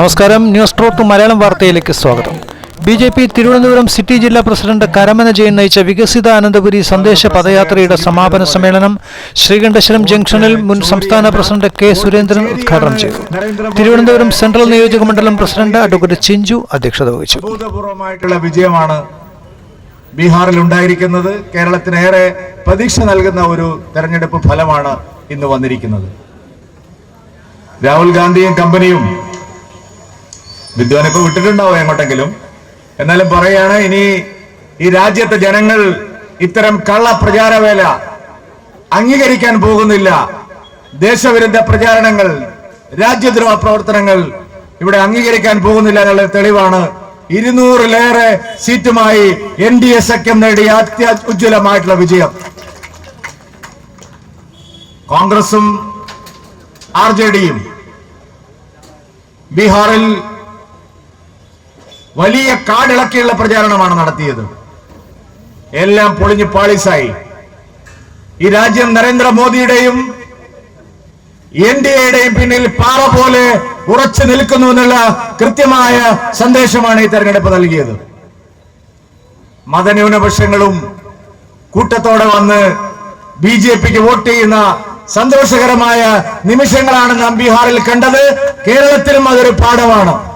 നമസ്കാരം. News trot Malayalam വാർത്തയിലേക്ക് സ്വാഗതം. B J P Thiruvananthapuram city ജില്ലാ പ്രസിഡന്റ് കരമന ജയൻ നയിച്ച വികസിത അനന്തപുരി സന്ദേശ പദയാത്രയുടെ സമാപന സമ്മേളനം ശ്രീകണ്ഠേശ്വരം ജംഗ്ഷനിൽ മുൻ സംസ്ഥാന പ്രസിഡന്റ് കെ സുരേന്ദ്രൻ ഉദ്ഘാടനം ചെയ്തു. തിരുവനന്തപുരം സെൻട്രൽ നിയോജക മണ്ഡലം പ്രസിഡന്റ് അഡ്വക്കേറ്റ് ചിഞ്ചു അധ്യക്ഷത വഹിച്ചു. വിജയമാണ് ബീഹാറിൽ ഉണ്ടായിരിക്കുന്നത്. കേരളത്തിന് ഏറെ പ്രതീക്ഷ നൽകുന്ന ഒരു തെരഞ്ഞെടുപ്പ് ഫലമാണ് ഇന്ന് വന്നിരിക്കുന്നത്. രാഹുൽ ഗാന്ധിയും കമ്പനിയും വിദ്വാൻ ഇപ്പൊ വിട്ടിട്ടുണ്ടാവും എങ്ങോട്ടെങ്കിലും. എന്നാലും പറയാണ് ഇനി ഈ രാജ്യത്തെ ജനങ്ങൾ ഇത്തരം കള്ള പ്രചാരവേല അംഗീകരിക്കാൻ പോകുന്നില്ല. ദേശവിരുദ്ധ പ്രചാരണങ്ങൾ രാജ്യദ്രോഹ പ്രവർത്തനങ്ങൾ ഇവിടെ അംഗീകരിക്കാൻ പോകുന്നില്ല എന്നുള്ള തെളിവാണ് ഇരുന്നൂറിലേറെ സീറ്റുമായി എൻ ഡി എ സഖ്യം നേടിയ അത്യുജ്വലമായിട്ടുള്ള വിജയം. കോൺഗ്രസും ആർ ജെ ഡിയും ബീഹാറിൽ വലിയ കാടിളക്കിയുള്ള പ്രചാരണമാണ് നടത്തിയത്. എല്ലാം പൊളിഞ്ഞു പാളിസായി. ഈ രാജ്യം നരേന്ദ്രമോദിയുടെയും എൻ ഡി എയുടെയും പിന്നിൽ പാറ പോലെ ഉറച്ചു നിൽക്കുന്നു എന്നുള്ള കൃത്യമായ സന്ദേശമാണ് ഈ തെരഞ്ഞെടുപ്പ് നൽകിയത്. മതന്യൂനപക്ഷങ്ങളും കൂട്ടത്തോടെ വന്ന് ബി ജെ പിക്ക് വോട്ട് ചെയ്യുന്ന സന്തോഷകരമായ നിമിഷങ്ങളാണ് നാം ബീഹാറിൽ കണ്ടത്. കേരളത്തിലും അതൊരു പാഠമാണ്.